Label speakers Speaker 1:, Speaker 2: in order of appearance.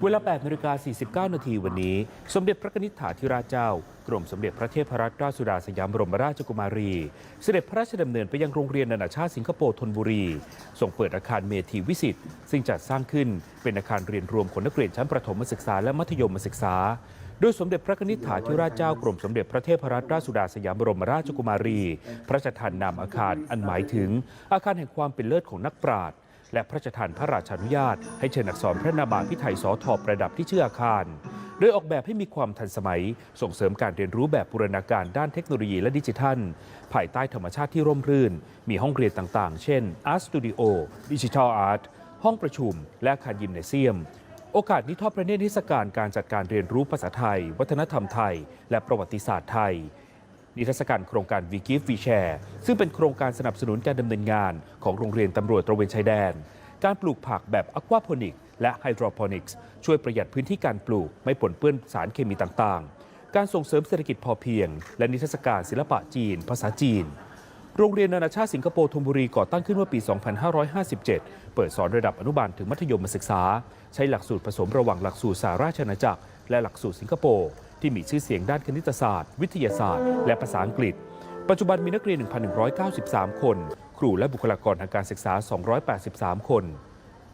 Speaker 1: เวลา8นาฬิกา49 นาทีวันนี้ สมเด็จพระนิษฐาธิราชเจ้า กรมสมเด็จพระเทพรัตนราชสุดาสยามบรมราชกุมารี เสด็จพระราชดำเนินไปยังโรงเรียนนานาชาติสิงคโปร์ธนบุรี ส่งเปิดอาคารเมธีวิสิตซึ่งจัดสร้างขึ้นเป็นอาคารเรียนรวมของนักเรียนชั้นประถมศึกษาและมัธยมศึกษา โดยสมเด็จพระนิษฐาธิราชเจ้ากรมสมเด็จพระเทพรัตนราชสุดาสยามบรมราชกุมารี พระราชทานนามอาคารอันหมายถึงอาคารแห่งความเป็นเลิศของนักปราชญ์ และพระราชทานพระราชานุญาต ให้เชิญอักษรพระนามาพิไทยสอทอประดับที่ชื่ออาคาร โดยออกแบบให้มีความทันสมัย ส่งเสริมการเรียนรู้แบบบูรณาการด้านเทคโนโลยีและดิจิทัล ภายใต้ธรรมชาติที่ร่มรื่น มีห้องเรียนต่างๆ เช่น Art Studio Digital Art ห้องประชุม และอาคารยิมเนเซียมโอกาสนี้ทอดพระเนตรนิทรรศการการจัดการเรียนรู้ภาษาไทย วัฒนธรรมไทย และประวัติศาสตร์ไทย นิทรรศการโครงการ We Give We Share ซึ่งเป็นโครงการสนับสนุนการดำเนินงานของโรงเรียนตำรวจตระเวนชายแดน การปลูกผักแบบอควาโพนิกและไฮโดรโปนิกส์ช่วยประหยัดพื้นที่การปลูกไม่ปนเปื้อนสารเคมีต่างๆ การส่งเสริมเศรษฐกิจพอเพียง และนิทรรศการศิลปะจีน ภาษาจีน โรงเรียนนานาชาติสิงคโปร์ธนบุรีก่อตั้งขึ้นเมื่อปี 2557 เปิดสอนระดับอนุบาลถึงมัธยมศึกษา ใช้หลักสูตรผสมระหว่างหลักสูตรสาราชอาณาจักร และหลักสูตรสิงคโปร์ ที่มีชื่อเสียงด้านคณิตศาสตร์ วิทยาศาสตร์ และภาษาอังกฤษ ปัจจุบันมีนักเรียน 1,193 คน ครูและบุคลากรทางการศึกษา 283 คน